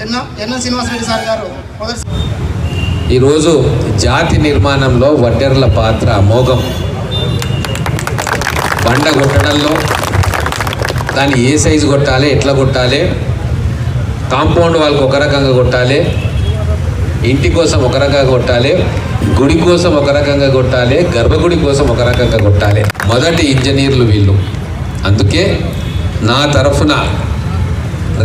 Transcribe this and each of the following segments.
Srinivasa Reddy sir గారు? మొదటి ఈరోజు జాతి నిర్మాణంలో వడ్డెర్ల పాత్ర అమోఘం. బండ కొట్టడంలో దాన్ని ఏ సైజు కొట్టాలి ఎట్లా కొట్టాలి కాంపౌండ్ వాళ్ళకి ఒక రకంగా కొట్టాలి ఇంటి కోసం ఒక రకంగా కొట్టాలి గుడి కోసం ఒక రకంగా కొట్టాలి గర్భగుడి కోసం ఒక రకంగా కొట్టాలి. మొదటి ఇంజనీర్లు వీళ్ళు. అందుకే నా తరఫున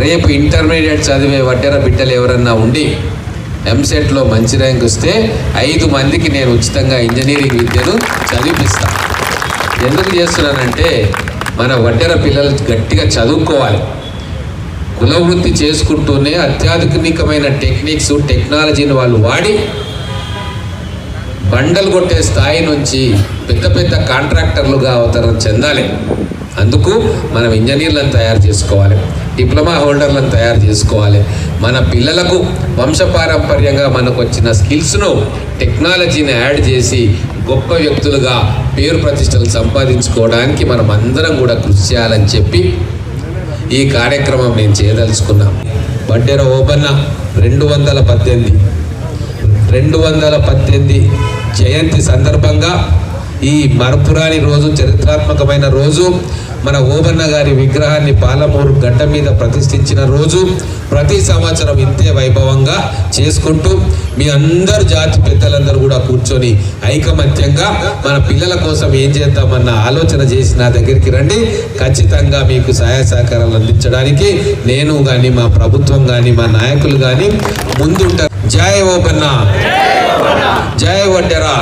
రేపు ఇంటర్మీడియట్ చదివే వడ్డెర బిడ్డలు ఎవరన్నా ఉండి ఎంసెట్లో మంచి ర్యాంక్ వస్తే ఐదు మందికి నేను ఉచితంగా ఇంజనీరింగ్ విద్యను చదివిపిస్తాను ఎందుకు చేస్తున్నానంటే మన వడ్డెర పిల్లలు గట్టిగా చదువుకోవాలి. కులవృత్తి చేసుకుంటూనే అత్యాధునికమైన టెక్నిక్స్ టెక్నాలజీని వాళ్ళు వాడి బండలు కొట్టే స్థాయి నుంచి పెద్ద పెద్ద కాంట్రాక్టర్లుగా అవతరం చెందాలి. అందుకు మనం ఇంజనీర్లను తయారు చేసుకోవాలి. డిప్లొమా హోల్డర్లను తయారు చేసుకోవాలి. మన పిల్లలకు వంశపారంపర్యంగా మనకు వచ్చిన స్కిల్స్ను టెక్నాలజీని యాడ్ చేసి గొప్ప వ్యక్తులుగా పేరు ప్రతిష్టలు సంపాదించుకోవడానికి మనం అందరం కూడా కృషి చేయాలని చెప్పి ఈ కార్యక్రమం నేను చేయదలుచుకున్నా. బడ్డెర ఓపెన్న రెండు వందల పద్దెనిమిది రెండు వందల పద్దెనిమిది జయంతి సందర్భంగా ఈ మరపురాని రోజు చరిత్రాత్మకమైన రోజు మన ఓబన్న గారి విగ్రహాన్ని పాలమూరు గడ్డ మీద ప్రతిష్ఠించిన రోజు ప్రతి సంవత్సరం ఇంతే వైభవంగా చేసుకుంటూ మీ అందరు జాతి పెద్దలందరూ కూడా కూర్చొని ఐకమత్యంగా మన పిల్లల కోసం ఏం చేద్దామన్న ఆలోచన చేసి నా దగ్గరికి రండి. ఖచ్చితంగా మీకు సహాయ సహకారాలు అందించడానికి నేను కానీ మా ప్రభుత్వం కానీ మా నాయకులు కానీ ముందుంటారు. జయ ఓబన్న. జయ వడ్డెరా.